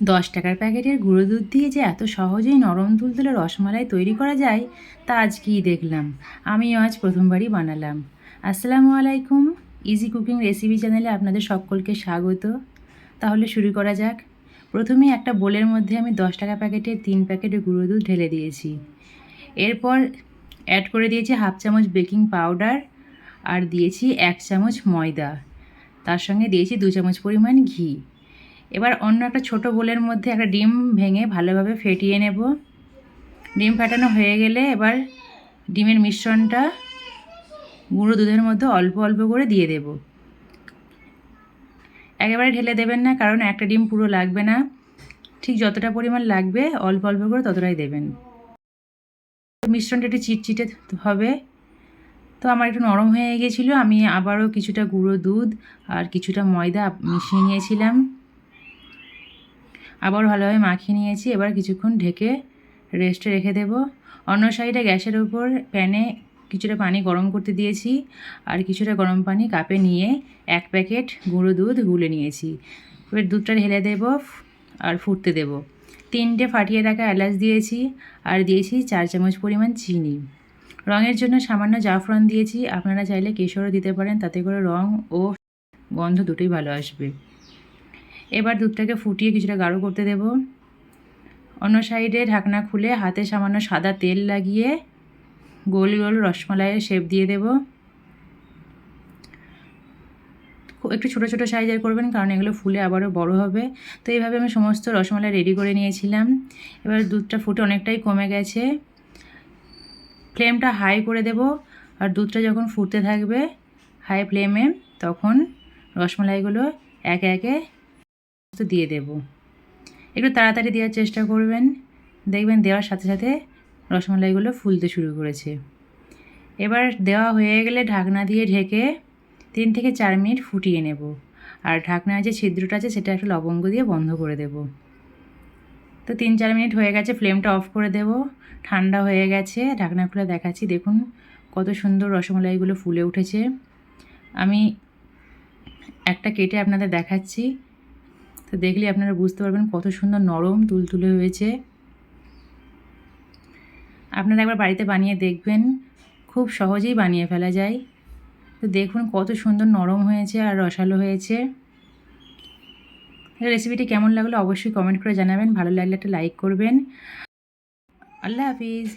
দশ টাকার প্যাকেটের গুঁড়ো দুধ দিয়ে যে এত সহজেই নরম তুলতুলে রসমালাই তৈরি করা যায়, তা আজকেই দেখলাম। আমিও আজ প্রথমবারই বানালাম। আসসালামু আলাইকুম। ইজি কুকিং রেসিপি চ্যানেলে আপনাদের সকলকে স্বাগত। তাহলে শুরু করা যাক। প্রথমেই একটা বোলের মধ্যে আমি দশ টাকা প্যাকেটের তিন প্যাকেটের গুঁড়ো দুধ ঢেলে দিয়েছি। এরপর অ্যাড করে দিয়েছি হাফ চামচ বেকিং পাউডার আর দিয়েছি এক চামচ ময়দা। তার সঙ্গে দিয়েছি দু চামচ পরিমাণ ঘি। এবার অন্য একটা ছোট বোলের মধ্যে একটা ডিম ভেঙে ভালোভাবে ফেটিয়ে নেব। ডিম ফাটানো হয়ে গেলে এবার ডিমের মিশ্রণটা গুঁড়ো দুধের মধ্যে অল্প অল্প করে দিয়ে দেব। একেবারে ঢেলে দেবেন না, কারণ একটা ডিম পুরো লাগবে না। ঠিক যতটা পরিমাণ লাগবে, অল্প অল্প করে ততটাই দেবেন। মিশ্রণটা একটু চিটচিটে হবে। তো আমার একটু নরম হয়ে গিয়েছিল আমি আবারও কিছুটা গুঁড়ো দুধ আর কিছুটা ময়দা মিশিয়ে নিয়েছিলাম। আবার ভালোভাবে মাখিয়ে নিয়েছি। এবার কিছুক্ষণ ঢেকে রেস্টে রেখে দেব। অন্য সাইডে গ্যাসের উপর প্যানে কিছুটা পানি গরম করতে দিয়েছি আর কিছুটা গরম পানি কাপে নিয়ে এক প্যাকেট গুঁড়ো দুধ গুলে নিয়েছি। এবার দুধটা ঢেলে দেব আর ফুটতে দেব। তিনটে ফাটিয়ে রাখা এলাচ দিয়েছি আর দিয়েছি চার চামচ পরিমাণ চিনি। রঙের জন্য সামান্য জাফরান দিয়েছি। আপনারা চাইলে কেশরও দিতে পারেন, তাতে করে রং ও গন্ধ দুটোই ভালো আসবে। এবার দুধটাকে ফুটিয়ে কিছুটা গাঢ় করতে দেব। অন্য সাইডে ঢাকনা খুলে হাতে সামান্য সাদা তেল লাগিয়ে গোল গোল রসমালাইয়ের শেপ দিয়ে দেব। একটু ছোটো ছোটো সাইজের করবেন, কারণ এগুলো ফুলে আবারও বড় হবে। তো এইভাবে আমি সমস্ত রসমালাই রেডি করে নিয়েছিলাম। এবার দুধটা ফুটে অনেকটাই কমে গেছে। ফ্লেমটা হাই করে দেব। আর দুধটা যখন ফুটতে থাকবে হাই ফ্লেমে তখন রসমালাইগুলো একে একে দিয়ে দেব। একটু তাড়াতাড়ি দেওয়ার চেষ্টা করবেন। দেখবেন দেওয়ার সাথে সাথে রসমালাইগুলো ফুলতে শুরু করেছে। এবার দেওয়া হয়ে গেলে ঢাকনা দিয়ে ঢেকে তিন থেকে চার মিনিট ফুটিয়ে নেব। আর ঢাকনার যে ছিদ্রটা আছে, সেটা একটা লবঙ্গ দিয়ে বন্ধ করে দেব। তো তিন চার মিনিট হয়ে গেছে, ফ্লেমটা অফ করে দেব। ঠান্ডা হয়ে গেছে, ঢাকনা খুলে দেখাচ্ছি। দেখুন কত সুন্দর রসমালাইগুলো ফুলে উঠেছে। আমি একটা কেটে আপনাদের দেখাচ্ছি। তো দেখলে আপনারা বুঝতে পারবেন কত সুন্দর নরম তুলতুলে হয়েছে। আপনারা একবার বাড়িতে বানিয়ে দেখবেন, খুব সহজেই বানিয়ে ফেলা যায়। তো দেখুন কত সুন্দর নরম হয়েছে আর রসালো হয়েছে। রেসিপিটি কেমন লাগল অবশ্যই কমেন্ট করে জানাবেন, ভালো লাগলে একটা লাইক করবেন। আল্লাহ হাফিজ।